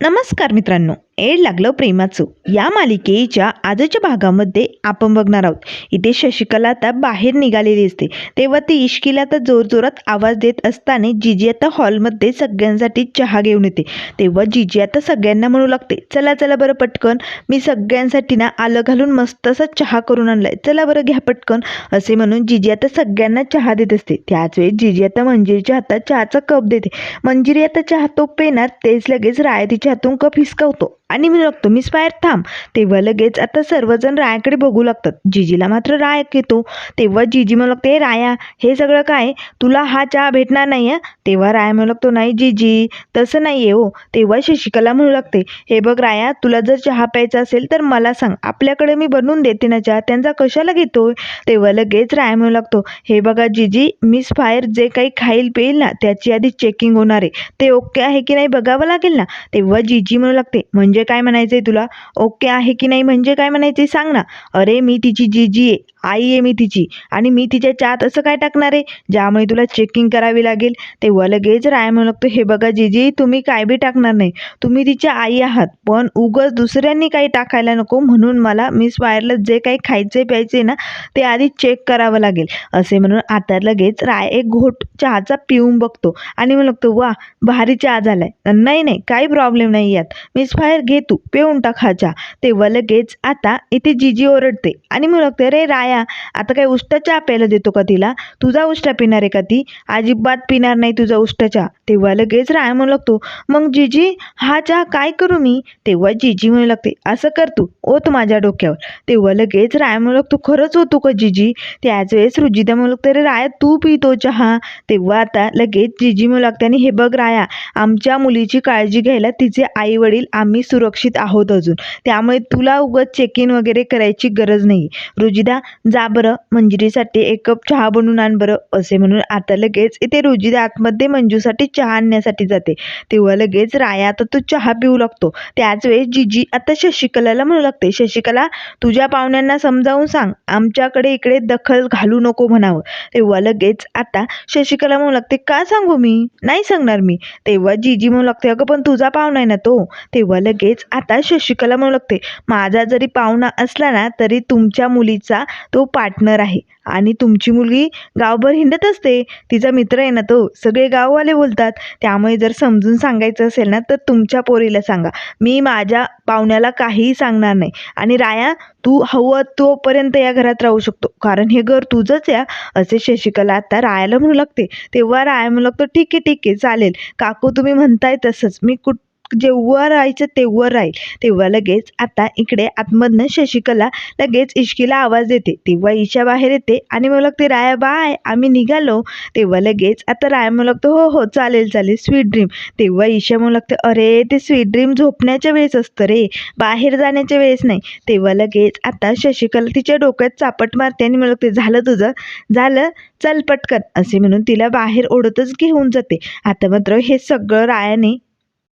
नमस्कार मित्रांनो. एड लागलं प्रेमाचं. या मालिकेच्या आजच्या भागामध्ये आपण बघणार आहोत. इथे शशिकला आता बाहेर निघालेली असते. तेव्हा ती इश्कीला आता जोरजोरात आवाज देत असताना जिजी आता हॉलमध्ये सगळ्यांसाठी चहा घेऊन येते. तेव्हा जिजी आता सगळ्यांना म्हणू लागते चला चला बरं पटकन. मी सगळ्यांसाठी ना आलं घालून मस्त असा चहा करून आणलाय. चला बरं घ्या पटकन. असे म्हणून जिजी आता सगळ्यांना चहा देत असते. त्याच वेळी जिजी आता मंजिरीच्या हातात चहाचा कप देते. मंजिरी आता चहा तो पेणार तेच लगेच रायतीच्या हातून कप हिसकावतो. आणि मी लागतो मिस फायर थांब. तेव्हा लगेच आता सर्वजण रायाकडे बघू लागतात. जिजीला मात्र राय येतो. तेव्हा जिजी म्हणू लागते राया हे सगळं काय? तुला हा चहा भेटणार नाही आहे तेव्हा राया म्हणू लागतो नाही जिजी तसं नाही आहे हो. तेव्हा शशिकला म्हणू लागते हे बघ राया तुला जर चहा प्यायचा असेल तर मला सांग आपल्याकडे मी बनवून देते ना चहा त्यांचा कशाला घेतोय? तेव्हा लगेच राया म्हणू लागतो हे बघा जिजी मिस फायर जे काही खाईल पेईल ना त्याची आधी चेकिंग होणार आहे. ते ओके आहे की नाही बघावं लागेल ना? तेव्हा जिजी म्हणू लागते म्हणजे म्हणजे काय म्हणायचंय तुला? ओके आहे की नाही? म्हणजे काय म्हणायचं आहे सांग ना. अरे मी तिची जिजी आहे. आई आहे मी तिची. आणि मी तिच्या चात असं काय टाकणार आहे? ज्यामुळे तुला चेकिंग करावी लागेल. तेव्हा लगेच राय म्हणू लागतो. हे बघा जिजी तुम्ही काय बी टाकणार नाही. तुम्ही तिच्या आई आहात. पण उगच दुसऱ्यांनी काही टाकायला नको म्हणून मला मिस वायरला जे काही खायचे प्यायचे ना ते आधी चेक करावं लागेल. असे म्हणून आता लगेच राय एक घोट चहाचा पिऊन बघतो. आणि म्हणू लागतो वा भारी चहा झालाय. नाही नाही काही प्रॉब्लेम नाही यात. मिस फायर घे तू. पिऊन टाक हा चहा. तेव्हा लगेच आता इथे जिजी ओरडते. आणि म्हणू लागते रे राया आता काय उष्टा चहा प्यायला देतो का तिला? तुझा उष्टा पिणार आहे का ती? अजिबात पिणार नाही तुझा उष्टा चहा. तेव्हा लगेच राया म्हणू लागतो मग जिजी हा चहा काय करू मी? तेव्हा जिजी म्हणू लागते असं कर तू ओत माझ्या डोक्यावर. तेव्हा लगेच राय म्हणू लागतो खरंच होतो का जिजी? त्याच वेळेस रुजिता म्हणू लागते अरे राया तू पितो चहा. तेव्हा आता लगेच जिजी म्हणू लागते आणि हे बघ राया आमच्या मुलीची काळजी घ्यायला तिचे आई वडील आम्ही सुरक्षित आहोत अजून. त्यामुळे तुला उगाच चेक इन वगैरे करायची गरज नाही रुजिदा जा बरं मंजिरीसाठी एक कप चहा बनवून आण बरं असे म्हणून आता लगेच इथे रोजी आतमध्ये मंजूसाठी चहा आणण्यासाठी जाते. तेव्हा लगेच राया आता तो चहा पिऊ लागतो. त्याच वेळेस जिजी आता शशिकलाला म्हणू लागते शशिकला तुझ्या पाहुण्यांना समजावून सांग आमच्याकडे इकडे दखल घालू नको म्हणावं. तेव्हा लगेच आता शशिकला म्हणू लागते का सांगू मी? नाही सांगणार मी. तेव्हा जिजी म्हणू लागते अगं पण तुझा पाहुणा आहे ना तो. तेव्हा लगेच आता शशिकला म्हणू लागते माझा जरी पाहुणा असला ना तरी तुमच्या मुलीचा तो पार्टनर आहे. आणि तुमची मुलगी गावभर हिंडत असते. तिचा मित्र आहे ना तो. सगळे गाववाले बोलतात. त्यामुळे जर समजून सांगायचं असेल ना तर तुमच्या पोरीला सांगा. मी माझ्या पाहुण्याला काहीही सांगणार नाही. आणि राया तू हवं तोपर्यंत या घरात राहू शकतो. कारण हे घर तुझंच या असे शशिकला आता रायाला म्हणू लागते. तेव्हा राया म्हणू लागतो ठीक आहे ठीक आहे चालेल. काकू तुम्ही म्हणताय तसंच. मी कुठ जेव्हा राहायचं तेव्हा राहील. तेव्हा लगेच आता इकडे आतमधनं शशिकला लगेच इश्कीला आवाज देते. तेव्हा ईशा बाहेर येते आणि मग लागते राया बाय आम्ही निघालो. तेव्हा लगेच आता राया मग लागतो हो हो चालेल चालेल स्वीट ड्रीम तेव्हा ईशा मग लागते अरे ते स्वीट ड्रीम झोपण्याच्या वेळेस असतं रे. बाहेर जाण्याच्या वेळेस नाही. तेव्हा लगेच आता शशिकला तिच्या डोक्यात चापट मारते आणि मग लागते झालं तुझं झालं चल पटकन. असे म्हणून तिला बाहेर ओढतच घेऊन जाते. आता मात्र हे सगळं रायाने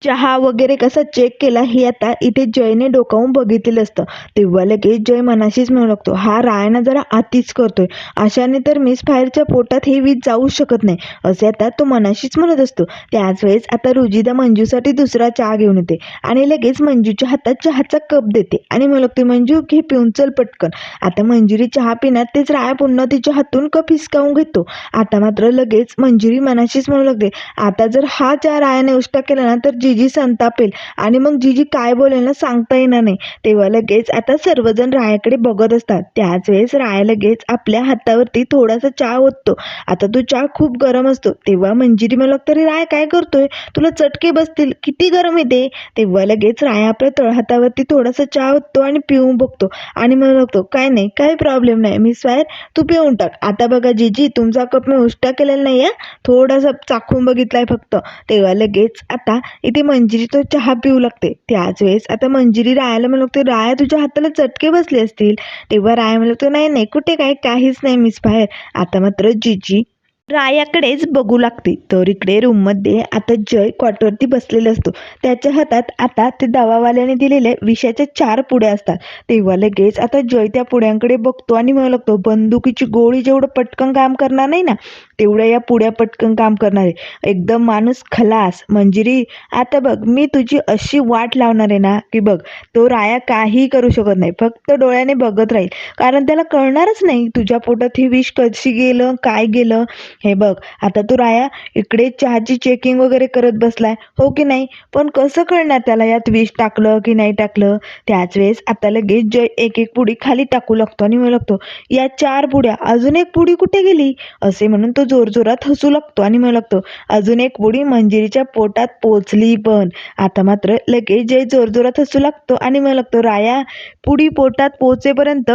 चहा वगैरे कसा चेक केला हे आता इथे जयने डोकावून बघितलेलं असतं. तेव्हा लगेच जय मनाशीच म्हणू लागतो हा रायना जरा आतीच करतोय. अशाने तर मिस फायरच्या पोटात हे वीज जाऊ शकत नाही. असे आता तो मनाशीच म्हणत असतो. त्याच वेळेस आता रुजिदा मंजूसाठी दुसरा चहा घेऊन येते आणि लगेच मंजूच्या हातात चहाचा कप देते आणि म्हणू लागते मंजू घे पिऊन चल पटकन. आता मंजुरी चहा पिण्यात तेच राया पुन्हा तिच्या हातून कप हिसकावून घेतो. आता मात्र लगेच मंजुरी मनाशीच म्हणू लागते आता जर हा चहा रायाने उष्टा केला ना तर जी जीजी संतापेल. आणि मग जीजी काय बोलेल ना सांगता येणार नाही. तेव्हा लगेच आता सर्वजण रायाकडे बघत असतात. त्याच वेळेस राया लगेच आपल्या हातावरती थोडासा चहा ओततो. आता तो चहा खूप गरम असतो. तेव्हा मंजिरी मला तरी राय काय करतोय? तुला चटके बसतील. किती गरम येते तेव्हा लगेच राया आपल्या तळहातावरती थोडासा चहा ओततो आणि पिऊन बघतो. आणि मग बघतो काय नाही काही प्रॉब्लेम नाही. मी स्वायर तू पिऊन टाक. आता बघा जीजी तुमचा कप मी उष्टा केलेला नाही आहे थोडासा चाखून बघितलाय फक्त. तेव्हा लगेच आता ती मंजिरी तो चहा पिऊ लागते. त्याच वेळेस आता मंजिरी रायाला म्हणू लागते राया तुझ्या हाताला चटके बसले असतील. तेव्हा राया म्हणू लागतो नाही नाही कुठे काय? काहीच नाही मिस बाहेर. आता मात्र जिजी रायाकडेच बघू लागते. तर इकडे रूममध्ये आता जय कॉटवरती बसलेला असतो. त्याच्या हातात आता ते दवावाल्याने दिलेले विषाच्या चार पुड्या असतात. तेव्हा लगेच आता जय त्या पुड्यांकडे बघतो आणि म्हणू लागतो बंदुकीची गोळी जेवढं पटकन काम करणार नाही ना तेवढ्या या पुड्या पटकन काम करणार आहे. एकदम माणूस खलास. मंजिरी आता बघ मी तुझी अशी वाट लावणार आहे ना की बघ तो राया काहीही करू शकत नाही. फक्त डोळ्याने बघत राहील. कारण त्याला कळणारच नाही तुझ्या पोटात ही विष कशी गेलं काय गेलं. हे बघ आता तू राया इकडे चहाची चेकिंग वगैरे करत बसलाय हो की नाही? पण कसं कळणार त्याला यात विष टाकलं की नाही टाकलं? त्याच वेळेस आता लगेच जय एक एक पुडी खाली टाकू लागतो आणि म्हणू लागतो. या चार पुड्या अजून एक पुडी कुठे गेली? असे म्हणून तो जोरजोरात हसू लागतो आणि म्हणू लागतो. अजून एक पुडी मंजिरीच्या पोटात पोचली पण. आता मात्र लगेच जय जोरजोरात हसू लागतो आणि म्हणू लागतो. राया पुडी पोटात पोचेपर्यंत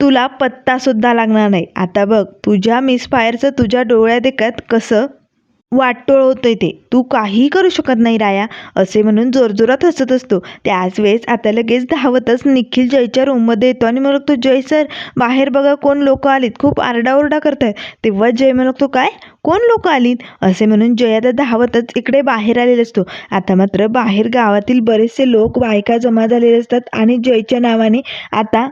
तुला पत्तासुद्धा लागणार नाही. आता बघ तुझ्या मिसफायरचं तुझ्या डोळ्यात देखत कसं वाटोळ होतंय ते. तू काहीही करू शकत नाही राया. असे म्हणून जोरजोरात हसत असतो. त्याच वेळेस आता लगेच धावतच निखिल जयच्या रूममध्ये येतो आणि मग तो जय सर बाहेर बघा कोण लोक आलीत. खूप आरडाओरडा करतायत. तेव्हा जय म्हणतो काय? कोण लोक आलीत? असे म्हणून जय आता धावतच इकडे बाहेर आलेला असतो. आता मात्र बाहेर गावातील बरेचसे लोक बायका जमा झालेले असतात आणि जयच्या नावाने आता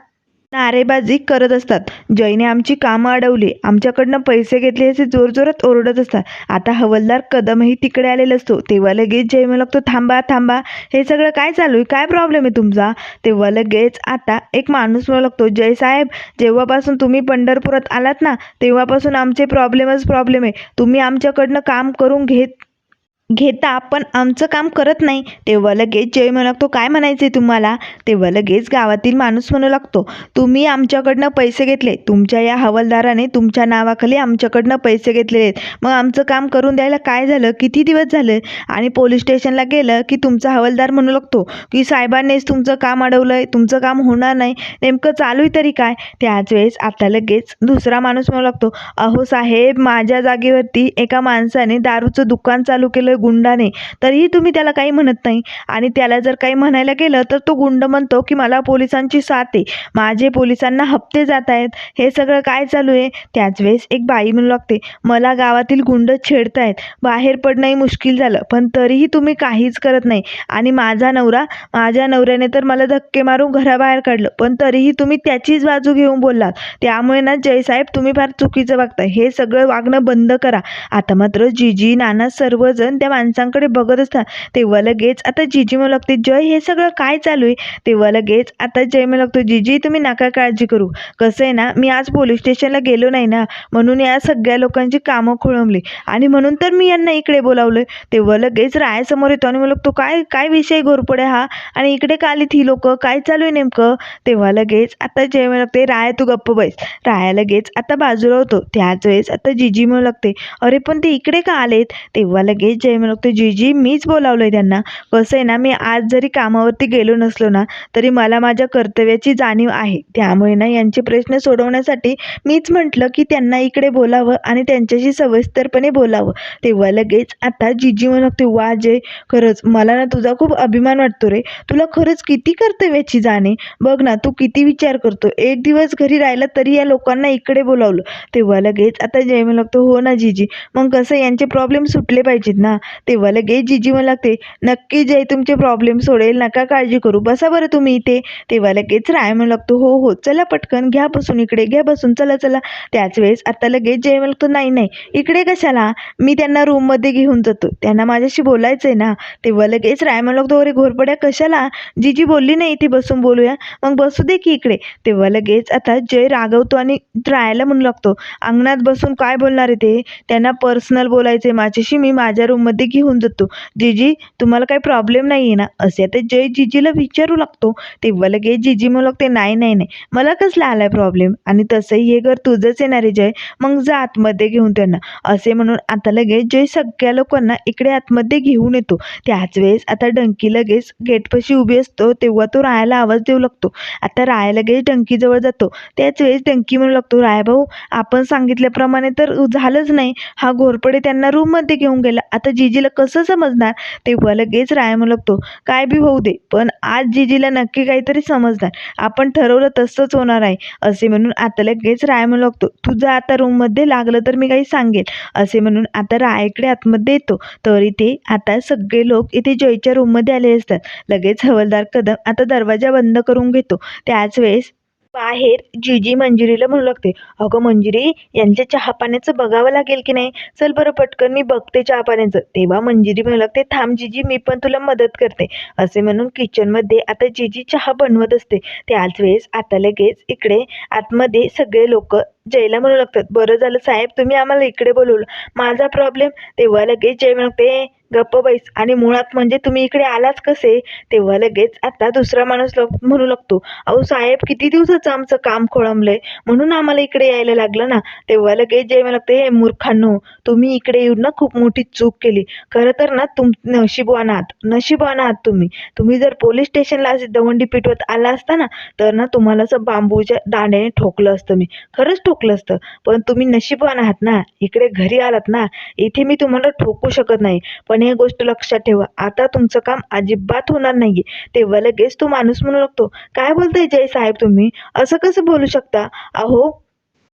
नारेबाजी करत असतात. जयने आमची कामं अडवली. आमच्याकडनं पैसे घेतले असे जोरजोरात ओरडत असतात. आता हवलदार कदमही तिकडे आलेला असतो. तेव्हा लगेच जय मला लागतो थांबा थांबा. हे सगळं काय चालू आहे? काय प्रॉब्लेम आहे तुमचा? तेव्हा लगेच आता एक माणूस मला लागतो जय साहेब जेव्हापासून तुम्ही पंढरपुरात आलात ना तेव्हापासून आमचे प्रॉब्लेमच प्रॉब्लेम आहे. तुम्ही आमच्याकडनं काम करून घेत घेता पण आमचं काम करत नाही. तेव्हा लगेच जय म्हणू लागतो काय म्हणायचं आहे तुम्हाला? तेव्हा लगेच गावातील माणूस म्हणू लागतो तुम्ही आमच्याकडनं पैसे घेतले. तुमच्या या हवालदाराने तुमच्या नावाखाली आमच्याकडनं पैसे घेतलेले आहेत. मग आमचं काम करून द्यायला काय झालं? किती दिवस झाले? आणि पोलीस स्टेशनला गेलं की तुमचा हवालदार म्हणू लागतो की साहेबांनीच तुमचं काम अडवलं आहे तुमचं काम होणार नाही. नेमकं चालू आहे तरी काय? त्याच वेळेस आता लगेच दुसरा माणूस म्हणू लागतो अहो साहेब माझ्या जागेवरती एका माणसाने दारूचं दुकान चालू केलं गुंडाने तरीही तुम्ही त्याला काही म्हणत नाही. आणि त्याला जर काही म्हणायला गेलं तर तो गुंड म्हणतो की मला पोलिसांची साथ आहे. माझे पोलिसांना हप्ते जात आहेत. हे सगळं काय चालू आहे? त्याच वेळेस एक बाई म्हणू लागते मला गावातील गुंड छेडतायत. बाहेर पडणंही मुश्किल झालं पण तरीही तुम्ही काहीच करत नाही. आणि माझा नवरा माझ्या नवऱ्याने तर मला धक्के मारून घराबाहेर काढलं पण तरीही तुम्ही त्याचीच बाजू घेऊन बोललात. त्यामुळे ना जयसाहेब तुम्ही फार चुकीचं वागताय. हे सगळं वागणं बंद करा. आता मात्र जीजी नाना सर्वजण त्या माणसांकडे बघत असतात. तेव्हा लगेच आता जीजी म्हणू लागते जय हे सगळं काय चालू आहे? तेव्हा लगेच आता जय म्हणू लागतो जीजी तुम्ही नका काळजी करू. कसं आहे ना मी आज पोलीस स्टेशनला गेलो नाही ना म्हणून या सगळ्या लोकांची कामं खोळंबली. आणि म्हणून तर मी यांना इकडे बोलावलं तेव्हा लगेच रायासमोर येतो आणि मला लागतो काय काय विषय घोरपडे हा? आणि इकडे कालीत ही लोक? काय चालू आहे नेमकं? तेव्हा लगेच आता जय म्हणू लागते राया तू गप्प बैस. राया लगेच आता बाजूला होतो. त्याच वेळेस आता जीजी म्हणू लागते अरे पण ते इकडे का आलेत? तेव्हा लगेच जय म्हणू लागते जीजी मीच बोलावलंय त्यांना. कसं आहे ना मी आज जरी कामावरती गेलो नसलो ना तरी मला माझ्या कर्तव्याची जाणीव आहे. त्यामुळे ना यांचे प्रश्न सोडवण्यासाठी मीच म्हटलं की त्यांना इकडे बोलावं आणि त्यांच्याशी सविस्तरपणे बोलावं. तेव्हा लगेच आता जीजी म्हणते लागते वा जय खरंच मला ना तुझा खूप अभिमान वाटतो रे. तुला खरंच किती कर्तव्याची जाणे बघ ना तू किती विचार करतो एक दिवस घरी राहिला तरी या लोकांना इकडे बोलावलं. तेव्हा लगेच आता जय म्हणू लागतो हो ना जीजी. मग कसं यांचे प्रॉब्लेम सुटले पाहिजेत ना. तेव्हा लगेच जीजी म्हणू लागते नक्की जय तुमचे प्रॉब्लेम सोडेल नका काळजी करू बसा बरं तुम्ही इथे. तेव्हा लगेच राय म्हणू लागतो हो हो चला पटकन घ्या बसून इकडे घ्या बसून चला चला. त्याच वेळेस आता लगेच जय म्हणतो नाही नाही इकडे कशाला? मी त्यांना रूममध्ये घेऊन जातो त्यांना माझ्याशी बोलायचं आहे ना. तेव्हा लगेच राय म्हणू लागतो अरे घोरपड्या कशाला? जीजी बोलली नाही इथे बसून बोलूया मग बसू दे की इकडे. तेव्हा लगेच आता जय रागवतो आणि रायाला म्हणू लागतो अंगणात बसून काय बोलणार आहे ते? त्यांना पर्सनल बोलायचं आहे माझ्याशी मी माझ्या रूममध्ये घेऊन जातो. जीजी तुम्हाला काही प्रॉब्लेम नाही आहे ना? असे आता जय जीजीला विचारू लागतो. तेव्हा लगेच जीजी म्हणू लागते नाही नाही नाही. मला कसला आलाय प्रॉब्लेम आणि तसंही हे घर तुझंच येणार आहे जय? मग जा आतमध्ये घेऊन त्यांना. असे म्हणून आता लगेच जय सगळ्या लोकांना इकडे आतमध्ये घेऊन येतो. त्याच वेळेस आता डंकी लगेच गेटपाशी उभी असतो. तेव्हा तो रायाला आवाज देऊ लागतो. आता राया लगेच डंकीजवळ जातो. त्याच वेळेस डंकी म्हणू लागतो राया भाऊ आपण सांगितल्याप्रमाणे तर झालंच नाही. हा घोरपडे त्यांना रूममध्ये घेऊन गेला. आता जिजीला कसं समजणार? तेव्हा लगेच राय म्हणू काय बी होऊ दे पण आज जिजीला नक्की काहीतरी समजणार. आपण ठरवलं तसंच होणार आहे असे म्हणून आता लगेच राय म्हणू तुझं आता रूममध्ये लागलं तर मी काही सांगेल असे म्हणून आता रायकडे आतमध्ये येतो. तर इथे आता सगळे लोक इथे जयच्या रूममध्ये आले असतात. लगेच हवलदार कदम आता दरवाजा बंद करून घेतो. त्याच वेळेस बाहेर जीजी मंजिरीला म्हणू लागते अगं मंजिरी यांच्या चहा पाण्याचं बघावं लागेल की नाही? चल बरं पटकन मी बघते चहा पाण्याचं. तेव्हा मंजिरी म्हणू लागते थांब जिजी मी पण तुला मदत करते. असे म्हणून किचनमध्ये आता जीजी चहा बनवत असते. त्याच वेळेस आता लगेच इकडे आतमध्ये सगळे लोक जयला म्हणू लागतात. बरं झालं साहेब तुम्ही आम्हाला इकडे बोलवलं. माझा प्रॉब्लेम तेव्हा लगेच जय म्हणते गप्प बैस. आणि मुळात म्हणजे तुम्ही इकडे आलाच कसे? तेव्हा लगेच आता दुसरा माणूस लग म्हणू लागतो अहो साहेब किती दिवसाचं आमचं काम खोळंबलंय? म्हणून आम्हाला इकडे यायला लागलं ना. तेव्हा लगेच जेव्हा लागतं लागते "हे मूर्खांनो तुम्ही इकडे येऊन ना खूप मोठी चूक केली. खरं तर ना तुम नशिबवान आहात नशिबवान आहात तुम्ही. तुम्ही जर पोलीस स्टेशनला असे दवंडी पिटवत आला असता ना तर ना तुम्हाला असं बांबूच्या दांड्याने ठोकलं असतं मी. खरंच ठोकलं असतं. पण तुम्ही नशीबवान आहात ना इकडे घरी आलात ना इथे मी तुम्हाला ठोकू शकत नाही. पण हे गोष्ट लक्षात ठेवा. आता तुमचं काम अजिबात होणार नाहीये. तेव्हा लगेच तो माणूस म्हणू लागतो काय बोलताय जय साहेब तुम्ही? असं कसं बोलू शकता? अहो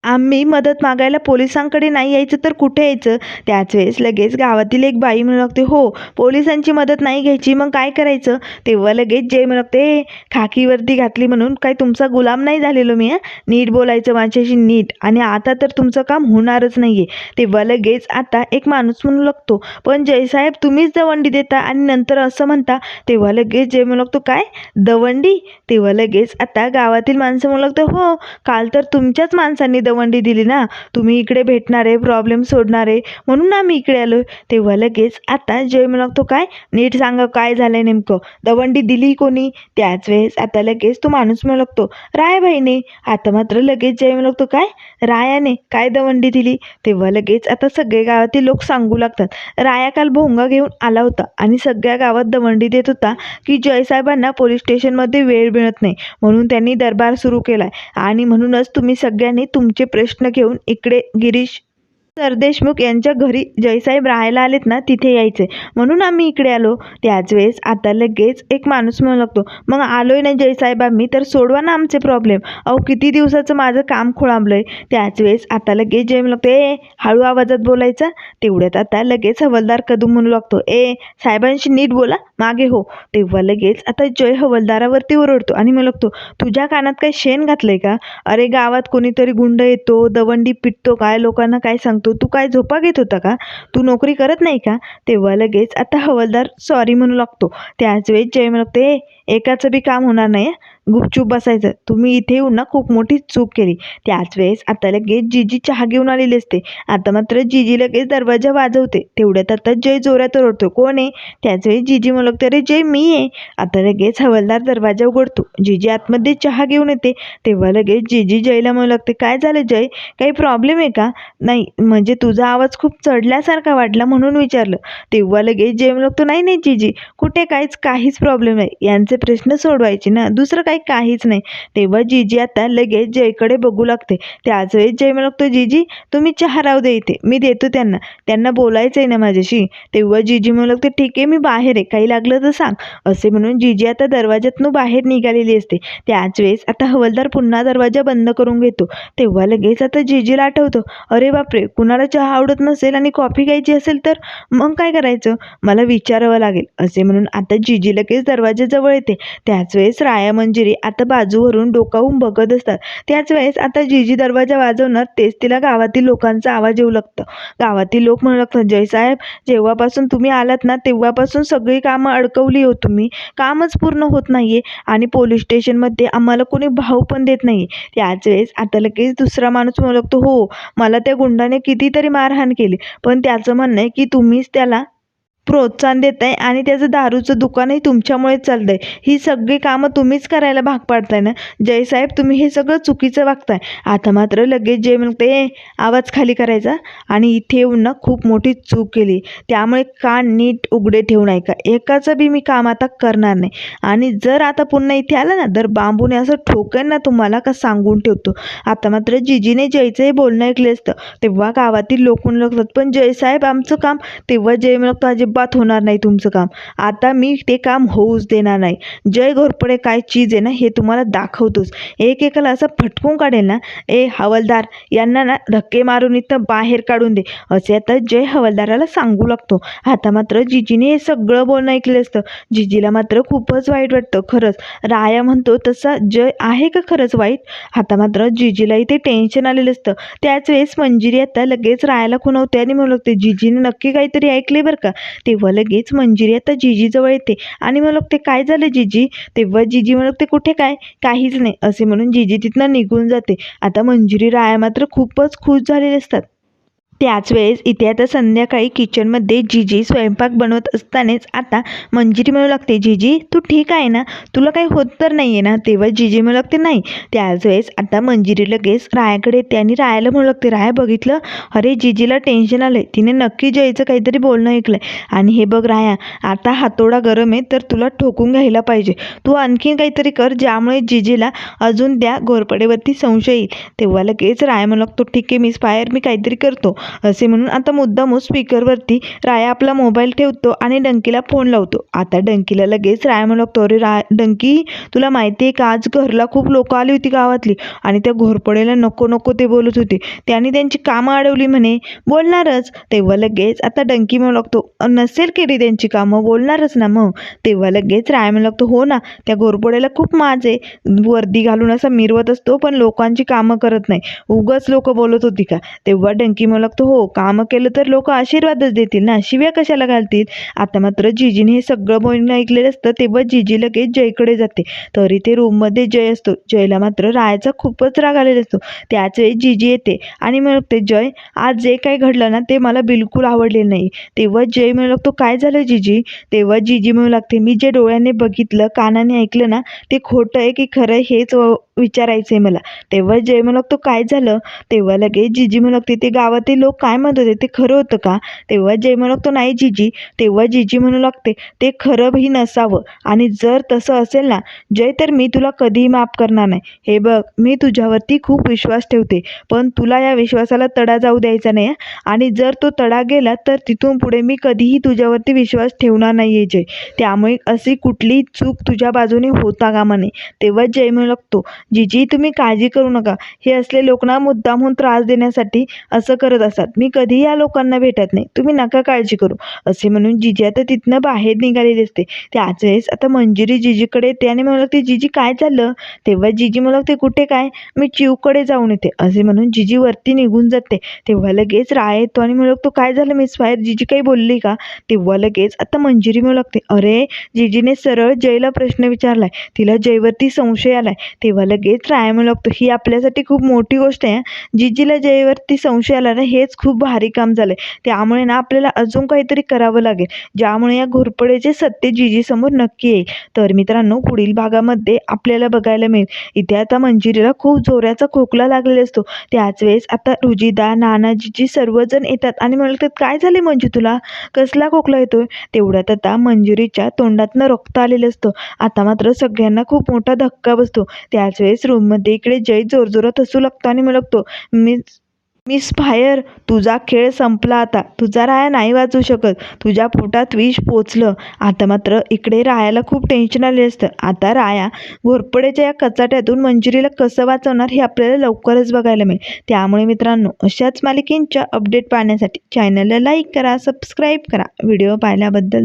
आम्ही मदत मागायला पोलिसांकडे नाही यायचं तर कुठे यायचं? त्याच वेळेस लगेच गावातील एक बाई म्हणू लागते हो पोलिसांची मदत नाही घ्यायची मग काय करायचं? तेव्हा लगेच जे म्हणू लागते खाकीवरती घातली म्हणून काय तुमचा गुलाम नाही झालेलो मी नीट बोलायचं माझ्याशी नीट. आणि आता तर तुमचं काम होणारच नाही आहे तेव्हा लगेच आता एक माणूस म्हणू लागतो पण जयसाहेब तुम्हीच दवंडी देता आणि नंतर असं म्हणता? तेव्हा लगेच जे म्हणू लागतो काय? दवंडी? तेव्हा लगेच आता गावातील माणसं म्हणू लागतं हो काल तर तुमच्याच माणसांनी दवंडी दिली ना तुम्ही इकडे भेटणारे प्रॉब्लेम सोडणारे म्हणून आम्ही इकडे आलो तेव्हा लगेच आता जय म्हणू लागतो काय? नीट सांगा काय झालंय नेमकं. दवंडी दिली कोणी? त्याच वेळेस आता लगेच तो माणूस म्हणू लागतो रायबाईने आता मात्र लगेच जय म्हणू लागतो काय? रायाने काय दवंडी दिली? तेव्हा लगेच आता सगळे गावातील लोक सांगू लागतात राया काल भोंगा घेऊन आला होता आणि सगळ्या गावात दवंडी देत होता की जयसाहेबांना पोलीस स्टेशनमध्ये वेळ मिळत नाही म्हणून त्यांनी दरबार सुरू केला आणि म्हणूनच तुम्ही सगळ्यांनी तुमचे प्रश्न घेऊन इकडे गिरीश सरदेशमुख यांच्या घरी जयसाहेब राहायला आलेत ना तिथे यायचे म्हणून आम्ही इकडे आलो. त्याच वेळेस आता लगेच एक माणूस म्हणू लागतो मग आलोय ना जयसाहेब आम्ही तर सोडवा ना आमचे प्रॉब्लेम अहो किती दिवसाचं माझं काम खोळंबलंय. त्याच वेळेस आता लगेच जय म्हणू लागतो ए हळू आवाजात बोलायचा. तेवढ्यात आता लगेच हवलदार कदू म्हणू लागतो ए साहेबांशी नीट बोला मागे हो. तेव्हा लगेच आता जय हवलदारावरती ओरडतो आणि म्हणू लागतो तुझ्या कानात काय शेण घातलंय का? अरे गावात कोणीतरी गुंड येतो दवंडी पिटतो काय लोकांना काय सांगतो? तू काय झोपा घेत होता का? तू नोकरी करत नाही का? तेव्हा लगेच आता हवलदार सॉरी म्हणू लागतो. त्याच वेळेस जय म्हणते एकाचं बी काम होणार नाही गुपचूप बसायचं. तुम्ही इथे येऊन ना खूप मोठी चूक केली. त्याच वेळेस आता लगेच जिजी चहा घेऊन आलेली असते. आता मात्र जिजी लगेच दरवाजा वाजवते. तेवढ्यात आता जय जोरात ओरडतो. कोण आहे? त्याच वेळेस जिजी म्हणलं लागते अरे जय मी आहे. आता लगेच हवलदार दरवाजा उघडतो. जिजी आतमध्ये चहा घेऊन येते. तेव्हा लगेच जिजी जयला म्हणू लागते काय झालं जय? काही प्रॉब्लेम आहे का? नाही म्हणजे तुझा आवाज खूप चढल्यासारखा वाटला म्हणून विचारलं. तेव्हा लगेच जय म्हणू लागतो नाही नाही जिजी. कुठे काहीच काहीच प्रॉब्लेम नाही. यांचे प्रश्न सोडवायचे ना. दुसरं काही काहीच नाही. तेव्हा जिजी आता लगेच जयकडे बघू लागते. त्याच वेळेस जय म्हणतो लागतो जिजी तुम्ही चहा राहू दे इथे. मी देतो त्यांना. त्यांना बोलायचं आहे ना माझ्याशी. तेव्हा जिजी म्हणू लागते ठीक आहे मी बाहेर आहे. काही लागलं तर सांग. असे म्हणून जिजी आता दरवाज्यातनं बाहेर निघालेली असते. त्याच वेळेस आता हवलदार पुन्हा दरवाजा बंद करून घेतो. तेव्हा लगेच आता जिजीला आठवतो अरे बापरे कुणाला चहा आवडत नसेल आणि कॉफी घ्यायची असेल तर मग काय करायचं? मला विचारावं लागेल. असे म्हणून आता जिजी लगेच दरवाजाजवळ येते. त्याच वेळेस राया मंजिरी आता बाजूवरून डोकावून बघत असतात. त्याच वेळेस आता जीजी दरवाजा वाजवणार तेच तिला गावातील लोकांचा आवाज येऊ लागतं. गावातील लोक म्हणू लागतात जयसाहेब जेव्हापासून तुम्ही आलात ना तेव्हापासून सगळी कामं अडकवली हो तुम्ही. कामच पूर्ण होत नाहीये आणि पोलीस स्टेशनमध्ये आम्हाला कोणी भाव पण देत नाही त्याच वेळेस आता लगेच दुसरा माणूस म्हणू लागतो हो मला त्या गुंडाने कितीतरी मारहाण केली पण त्याचं म्हणणं आहे की तुम्हीच त्याला प्रोत्साहन देत आहे आणि त्याचं दारूचं दुकानही तुमच्यामुळेच चालतं आहे ही सगळी कामं तुम्हीच करायला भाग पाडताय ना? जयसाहेब तुम्ही हे सगळं चुकीचं वागताय. आता मात्र लगेच जय म्हणते "ए, आवाज खाली करायचा. आणि इथे येऊन ना खूप मोठी चूक केली. त्यामुळे कान नीट उघडे ठेवून ऐका. एकाचं बी मी काम आता करणार नाही. आणि जर आता पुन्हा इथे आलं ना तर बांबूने असं ठोकेन ना तुम्हाला का सांगून ठेवतो? आता मात्र जिजीने जयचं हे बोलणं ऐकले असतं. तेव्हा गावातील लोक लागतात पण जयसाहेब आमचं काम. तेव्हा जय म्हणतो अजिबात होणार नाही तुमचं काम. आता मी ते काम होऊच देणार नाही. जय घोरपडे काय चीज आहे ना हे तुम्हाला दाखवतोच. एकेकाला असं फटकून काढेल ना ए हवालदार यांना ना धक्के मारून इथं बाहेर काढून दे. असे आता जय हवालदाराला सांगू लागतो. आता मात्र जिजीने हे सगळं बोलणं ऐकलं असतं. जिजीला मात्र खूपच वाईट वाटतं खरंच. राया म्हणतो तसा जय आहे का खरंच वाईट? आता मात्र जिजीला इथे टेन्शन आलेलं असतं. त्याच वेळेस मंजिरी आता लगेच रायाला खुणवते आणि म्हणू लागते जिजीने नक्की काहीतरी ऐकले बरं का? तेव्हा लगेच मंजिरी आता जिजीजवळ येते. आणि म्हणू ते काय झालं जिजी? तेव्हा जिजी म्हणू ते कुठे काय? काहीच नाही. असे म्हणून जिजी तिथनं निघून जाते. आता मंजिरी राया मात्र खूपच खुश झालेले असतात. त्याच वेळेस इथे आता संध्याकाळी किचनमध्ये जिजी स्वयंपाक बनवत असतानाच आता मंजिरी म्हणू लागते जिजी तू ठीक आहे ना? तुला काही होत तर नाही आहे ना? तेव्हा जिजी म्हणू लागते नाही. त्याच वेळेस आता मंजिरी लगेच रायाकडे येते आणि रायाला म्हणू लागते राया बघितलं? अरे जिजीला टेन्शन आलं आहे तिने नक्की जयचं काहीतरी बोलणं ऐकलं आहे आणि हे बघ राया आता हातोडा गरम आहे तर तुला ठोकून घ्यायला पाहिजे. तू आणखीन काहीतरी कर ज्यामुळे जिजीला अजून त्या घोरपडेवरती संशय येईल. तेव्हा लगेच राया म्हणू लागतो ठीक आहे मिस फायर मी काहीतरी करतो. असे म्हणून आता मुद्दामून स्पीकरवरती राया आपला मोबाईल ठेवतो आणि डंकीला फोन लावतो. आता डंकीला लगेच राया म्हणू लागतो अरे रा डंकी तुला माहिती आहे का आज घरला खूप लोक आली होती गावातली आणि त्या घोरपडेला नको नको ते बोलत होते. त्यांनी त्यांची कामं अडवली म्हणे. बोलणारच. तेव्हा लगेच आता डंकी म्हणू लागतो नसेल केली त्यांची कामं बोलणारच ना मग. तेव्हा लगेच राया म्हणू लागतो हो ना त्या घोरपडेला खूप माज. आहे वर्दी घालून असा मिरवत असतो पण लोकांची कामं करत नाही. उगाच लोक बोलत होती का? तेव्हा डंकी म्हणू लागतो हो काम केलं तर लोक आशीर्वादच देतील ना. शिव्या कशाला घालतील? आता मात्र जिजीने हे सगळं बोलणं ऐकलेलं असतं तेव्हा जिजी लगेच जयकडे जाते. तरी ते रूममध्ये जय असतो. जयला मात्र रायाचा खूपच राग आलेला असतो. त्याच वेळी जिजी येते आणि म्हणते जय आज जे काही घडलं ना ते मला बिलकुल आवडलेलं नाही. तेव्हा जय म्हणू लागतो काय झालं जिजी? तेव्हा जिजी म्हणू लागते मी जे डोळ्याने बघितलं कानाने ऐकलं ना ते खोटं आहे की खरं हेच व- विचारायचं आहे मला. तेव्हा जय म्हणू लागतो काय झालं? तेव्हा लगेच जिजी म्हणू लागते ते गावातील लोक काय म्हणत होते? ते खरं होतं का? तेव्हा जय म्हणू लागतो नाही जिजी. तेव्हा जिजी म्हणू लागते ते खरंही नसावं. आणि जर तसं असेल ना जय तर मी तुला कधीही माफ करणार नाही. हे बघ मी तुझ्यावरती खूप विश्वास ठेवते. पण तुला या विश्वासाला तडा जाऊ द्यायचा नाही आणि जर तो तडा गेला तर तिथून पुढे मी कधीही तुझ्यावरती विश्वास ठेवणार नाही आहे जय. त्यामुळे अशी कुठलीही चूक तुझ्या बाजूने होता कामा नये. तेव्हा जय म्हणू लागतो जिजी तुम्ही काळजी करू नका. हे असले लोक ना मुद्दामहून त्रास देण्यासाठी असं करत असतात. मी कधी या लोकांना भेटत नाही. तुम्ही नका काळजी करू. असे म्हणून जिजी आता तिथनं बाहेर निघालेली असते. त्याच वेळेस आता मंजिरी जिजीकडे येते आणि म्हणू लागते जिजी काय झालं तेव्हा जिजी मला लागते कुठे काय? मी चिवकडे जाऊन येते. असे म्हणून जिजी वरती निघून जाते. तेव्हा लगेच राय येतो आणि म्हणू लागतो काय झालं मिस फायर? जिजी काही बोलली का? तेव्हा लगेच आता मंजिरी म्हणू लागते. अरे जिजीने सरळ जयला प्रश्न विचारलाय. तिला जयवरती संशय आलाय. तेव्हा लगेच राय लागतो ही आपल्यासाठी खूप मोठी गोष्ट आहे. जिजीला जयवरती संशय आला ना हेच खूप भारी काम झालंय. त्यामुळे ना आपल्याला अजून काहीतरी करावं लागेल. ज्यामुळे या घोरपडेचे सत्य जिजीसमोर नक्की येईल. तर मित्रांनो पुढील भागामध्ये आपल्याला बघायला मिळेल. इथे आता मंजिरीला खूप जोराचा खोकला लागलेला असतो. त्याच वेळेस आता रुजिदा नानाजीजी सर्वजण येतात. आणि म्हणतात काय झाले मंजू तुला? कसला खोकला येतोय? तेवढ्यात आता मंजुरीच्या तोंडातनं रक्त आलेलं असतं. आता मात्र सगळ्यांना खूप मोठा धक्का बसतो. त्याच वेळेस रूममध्ये इकडे जय जोरजोरात हसू लागतो आणि म्हणू लागतो मिस मिस फायर तुझा खेळ संपला आता. तुझा राया नाही वाचू शकत. तुझ्या पोटात विष पोचलं. आता मात्र इकडे रायाला खूप टेन्शन आले असतं. आता राया घोरपडेच्या या कचाट्यातून मंजुरीला कसं वाचवणार हे आपल्याला लवकरच बघायला मिळेल. त्यामुळे मित्रांनो अशाच मालिकेंच्या अपडेट पाहण्यासाठी चॅनलला लाईक करा सबस्क्राईब करा. व्हिडिओ पाहिल्याबद्दल